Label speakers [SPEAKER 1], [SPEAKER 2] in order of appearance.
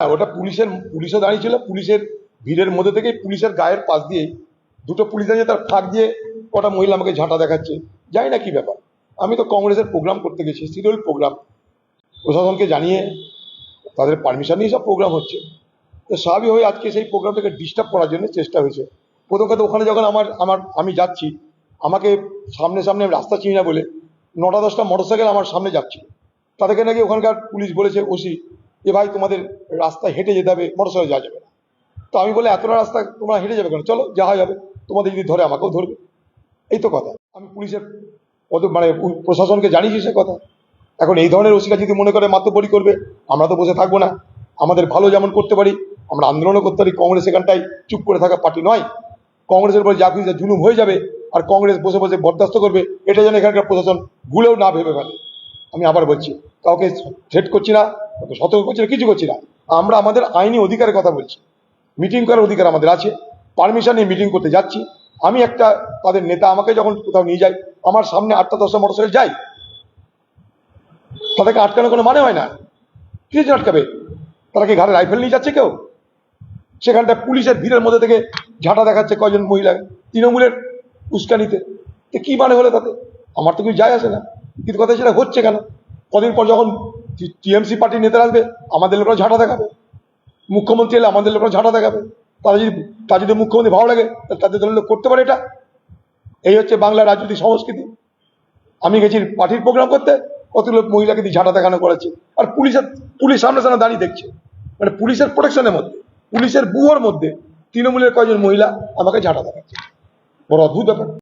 [SPEAKER 1] হ্যাঁ, ওটা পুলিশের পুলিশও দাঁড়িয়ে ছিল পুলিশের ভিড়ের মধ্যে থেকে পুলিশের গায়ের পাশ দিয়ে দুটো পুলিশ দাঁড়িয়ে তার ফাঁক দিয়ে কটা মহিলা আমাকে ঝাঁটা দেখাচ্ছে। জানি না কি ব্যাপার। আমি তো কংগ্রেসের প্রোগ্রাম করতে গেছি সিরিয়াল প্রোগ্রাম। প্রশাসনকে জানিয়ে তাদের পারমিশন নিয়ে সব প্রোগ্রাম হচ্ছে। তো স্বাভাবিক হয়ে আজকে সেই প্রোগ্রামটাকে ডিস্টার্ব করার জন্য চেষ্টা হয়েছে। প্রথম কথা ওখানে যখন আমার আমার আমি যাচ্ছি আমাকে সামনে সামনে রাস্তা চিনি না বলে নটা দশটা মোটরসাইকেল আমার সামনে যাচ্ছিল। তাদেরকে নাকি ওখানকার পুলিশ বলেছে ওসি যে ভাই তোমাদের রাস্তায় হেঁটে যেতে হবে, মোটরসাইকেল যাওয়া যাবে না। তো আমি বলে এতটা রাস্তা তোমরা হেঁটে যাবে কেন? চলো, যাওয়া যাবে। তোমাদের যদি ধরে, আমাকেও ধরবে। এই তো কথা। আমি পুলিশের পদ মানে প্রশাসনকে জানিয়েছি সে কথা। এখন এই ধরনের ওসিকা যদি মনে করে মাতব্বরি করবে, আমরা তো বসে থাকব না। আমাদের ভালো যেমন করতে পারি, আমরা আন্দোলনও করতে পারি। কংগ্রেস এখানটাই চুপ করে থাকা পার্টি নয়। কংগ্রেসের উপর যা কিছু জুলুম হয়ে যাবে আর কংগ্রেস বসে বসে বরদাস্ত করবে, এটা যেন এখানকার প্রশাসন ভুলেও না ভেবে ফেলে। আমি আবার বলছি, কাউকে থ্রেট করছি না। সতর্ক করছি না কিছু করছি না। আমরা আমাদের আইনি অধিকারের কথা বলছি। মিটিং করার অধিকার আমাদের আছে। পারমিশন নিয়ে মিটিং করতে যাচ্ছি। আমি একটা তাদের নেতা আমাকে যখন কোথাও নিয়ে যায়, আমার সামনে আটটা দশটা মোটরসাইকেল যায়, তাদেরকে আটকানো কোনো মানে হয় না। কি জন্য আটকাবে? তারা কি ঘাড়ে রাইফেল নিয়ে যাচ্ছে কেউ? সেখানটা পুলিশের ভিড়ের মধ্যে থেকে ঝাঁটা দেখাচ্ছে কয়জন মহিলা তৃণমূলের উস্কানিতে। তো কি মানে হলো তাতে? আমার তো কিছু যায় আসে না। কিন্তু কথা সেটা হচ্ছে কেন? কদিন পর যখন টিএমসি পার্টির নেতারা আসবে, আমাদের লোকরা ঝাঁটা দেখাবে। মুখ্যমন্ত্রী এলে আমাদের লোকরা ঝাঁটা দেখাবে। তারা যদি, তার যদি মুখ্যমন্ত্রী ভালো লাগে তাদের দলের লোক করতে পারে এটা। এই হচ্ছে বাংলার রাজনৈতিক সংস্কৃতি। আমি গেছি পার্টির প্রোগ্রাম করতে, কত লোক মহিলাকে দিয়ে ঝাঁটা দেখানো করেছে। আর পুলিশের, পুলিশ সামনে সামনে দাঁড়িয়ে দেখছে। মানে পুলিশের প্রোটেকশনের মধ্যে, পুলিশের বুয়োর মধ্যে তৃণমূলের কয়েকজন মহিলা আমাকে ঝাঁটা দেখাচ্ছে। বড় অদ্ভুত ব্যাপার।